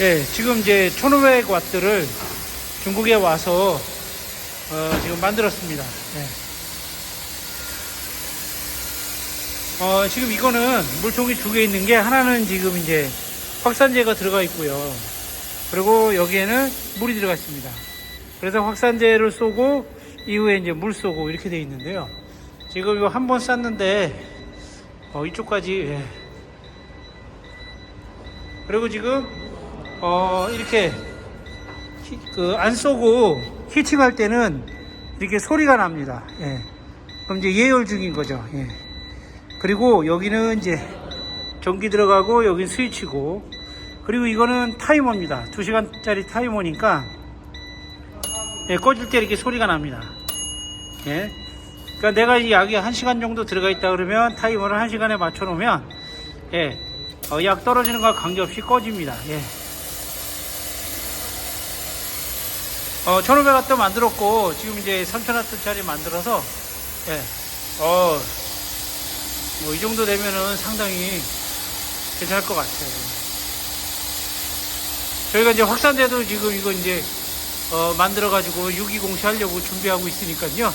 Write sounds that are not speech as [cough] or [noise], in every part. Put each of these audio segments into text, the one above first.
예, 지금 이제 1500와트를 중국에 와서 어, 지금 만들었습니다. 예. 어, 지금 이거는 물통이 두 개 있는 게 하나는 지금 이제 확산제가 들어가 있고요. 그리고 여기에는 물이 들어가 있습니다. 그래서 확산제를 쏘고 이후에 이제 물 쏘고 이렇게 돼 있는데요. 지금 이거 한 번 쐈는데 어, 이쪽까지 예. 그리고 지금 어, 이렇게 그안 쏘고 히팅할 때는 이렇게 소리가 납니다. 예. 그럼 이제 예열 중인 거죠. 예. 그리고 여기는 이제 전기 들어가고 여기 스위치고 그리고 이거는 타이머입니다. 2시간짜리 타이머니까 예, 꺼질 때 이렇게 소리가 납니다. 예. 그러니까 내가 이 약이 1시간 정도 들어가 있다 그러면 타이머를 1시간에 맞춰 놓으면 예. 어, 약 떨어지는 거와 관계없이 꺼집니다. 예. 어, 1500와트 만들었고 지금 이제 3000와트짜리 만들어서 예. 어, 뭐 이 정도 되면은 상당히 괜찮을 것 같아요. 저희가 이제 확산돼도 지금 이거 이제 어, 만들어 가지고 6.20 공시 하려고 준비하고 있으니까요.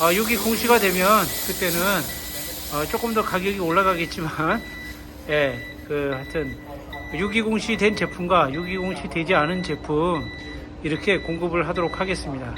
어, 6.20 공시가 되면 그때는 어, 조금 더 가격이 올라가겠지만 [laughs] 예, 그 하여튼 6.20 공시 된 제품과 6.20 공시 되지 않은 제품 이렇게 공급을 하도록 하겠습니다.